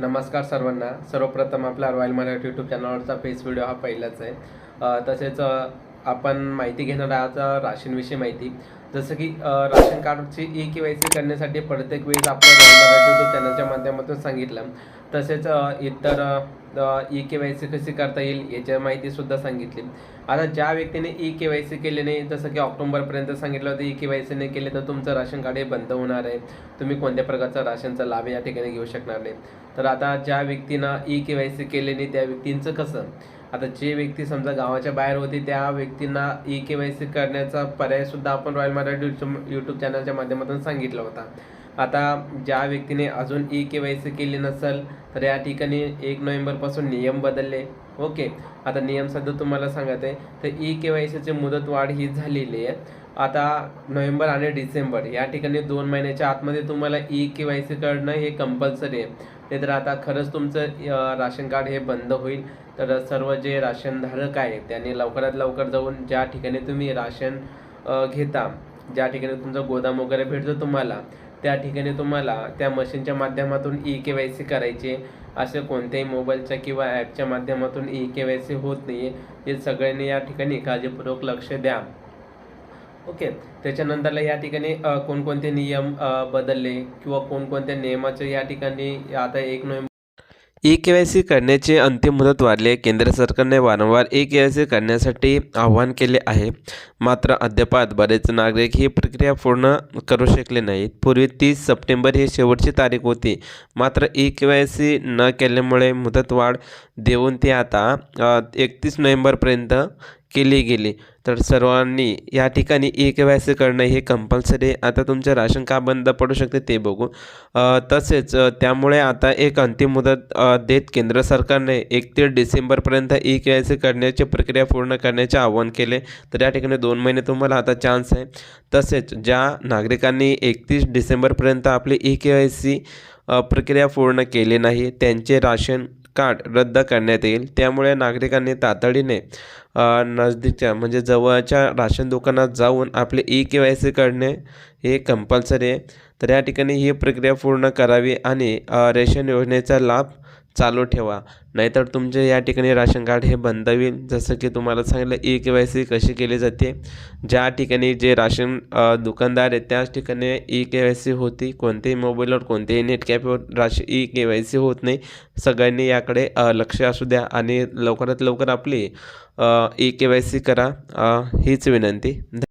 नमस्कार सर्वांना. सर्वप्रथम आपला रॉयल मराठी यूट्यूब चॅनलवरचा फेस व्हिडिओ हा पहिलाच आहे. तसेच आपण माहिती घेणार आहोत राशींविषयी माहिती. जसं की राशन कार्डची ई के वाय सी करण्यासाठी प्रत्येक वेळेस आपल्या रॉयल मराठी यूट्यूब चॅनलच्या माध्यमातून सांगितलं. तसेच इतर ई के वाय सी कशी करता येईल याच्या माहितीसुद्धा सांगितली. आता ज्या व्यक्तीने ई के वाय सी केले नाही जसं की ऑक्टोबरपर्यंत सांगितलं होतं ई के वाय सी नाही केले तर तुमचं राशन कार्ड हे बंद होणार आहे. तुम्ही कोणत्या प्रकारचा राशनचा लाभ या ठिकाणी घेऊ शकणार नाही. तर आता ज्या व्यक्तीनं ई के वाय सी केले नाही त्या व्यक्तींचं कसं? आता जे व्यक्ती समजा गावाच्या बाहेर होती त्या व्यक्तींना ई के वाय सी करण्याचा पर्यायसुद्धा आपण रॉयल मराठी यूट्यूब चॅनलच्या माध्यमातून सांगितलं होता. आता ज्या व्यक्तीने अजून ई के वाय सी केली नसेल तर या ठिकाणी एक नोव्हेंबरपासून नियम बदलले. ओके. आता नियम सध्या तुम्हाला सांगत. आहे तर ई के वाय सीची मुदत वाढ ही झालेली आहे. आता नोव्हेंबर आणि डिसेंबर या ठिकाणी दोन महिन्याच्या आतमध्ये तुम्हाला ई के वाय सी करणं हे कंपल्सरी आहे. ते तर आता खरंच तुमचं राशन कार्ड हे बंद होईल. तर सर्व जे राशनधारक आहे त्यांनी लवकरात लवकर जाऊन ज्या ठिकाणी तुम्ही राशन घेता ज्या ठिकाणी तुमचं गोदाम वगैरे भेटतो तुम्हाला त्या ठिकाणी तुम्हाला त्या मशीनच्या माध्यमातून ई के वाय सी करायचे असे कोणत्याही मोबाईलच्या किंवा ॲपच्या माध्यमातून ई के वाय सी होत नाही आहे हे सगळ्यांनी या ठिकाणी काळजीपूर्वक लक्ष द्या. ओके. त्याच्यानंतरला या ठिकाणी कोणकोणते नियम बदलले किंवा कोणकोणत्या नियमाचे या ठिकाणी आता एक November E K Y C करण्याची अंतिम मुदत वाढली आहे. केंद्र सरकारने वारंवार ई के वाय सी करण्यासाठी आवाहन केले आहे. मात्र अद्यापात बरेच नागरिक ही प्रक्रिया पूर्ण करू शकले नाहीत. पूर्वी तीस सप्टेंबर ही शेवटची तारीख होती. मात्र ई के वाय सी न केल्यामुळे मुदतवाढ देऊन ती आता एकतीस नोव्हेंबरपर्यंत केली गेली. तर सर्वांनी या ठिकाणी ई के वाय सी करणं हे कंपल्सरी आहे. आता तुमचं राशन का बंद पडू शकते ते बघू तसेच त्यामुळे आता एक अंतिम मुदत देत केंद्र सरकारने एकतीस डिसेंबरपर्यंत ई के वाय सी करण्याची प्रक्रिया पूर्ण करण्याचे आवाहन केले. तर या ठिकाणी दोन महिने तुम्हाला आता चान्स आहे. तसेच ज्या नागरिकांनी एकतीस डिसेंबरपर्यंत आपली ई के वाय सी प्रक्रिया पूर्ण केली नाही त्यांचे राशन कार्ड रद्द करण्यात येईल. त्यामुळे नागरिकांनी तातडीने नजदीकच्या म्हणजे जवळच्या राशन दुकानात जाऊन आपले ई के वाय सी करणे हे कंपल्सरी आहे. तर या ठिकाणी ही प्रक्रिया पूर्ण करावी आणि रेशन योजनेचा लाभ चालू ठेवा. नाहीतर तुमचे या ठिकाणी राशन कार्ड हे बंद होईल. जसं की तुम्हाला सांगितलं ई के वाय सी कशी केली जाते? ज्या ठिकाणी जे राशन दुकानदार आहेत त्याच ठिकाणी ई के वाय सी होती. कोणत्याही मोबाईलवर कोणत्याही नेट कॅफेवर राश ई के वाय सी होत नाही. सगळ्यांनी याकडे लक्ष असू द्या आणि लवकरात लवकर आपली ई के वाय सी करा. हीच विनंती.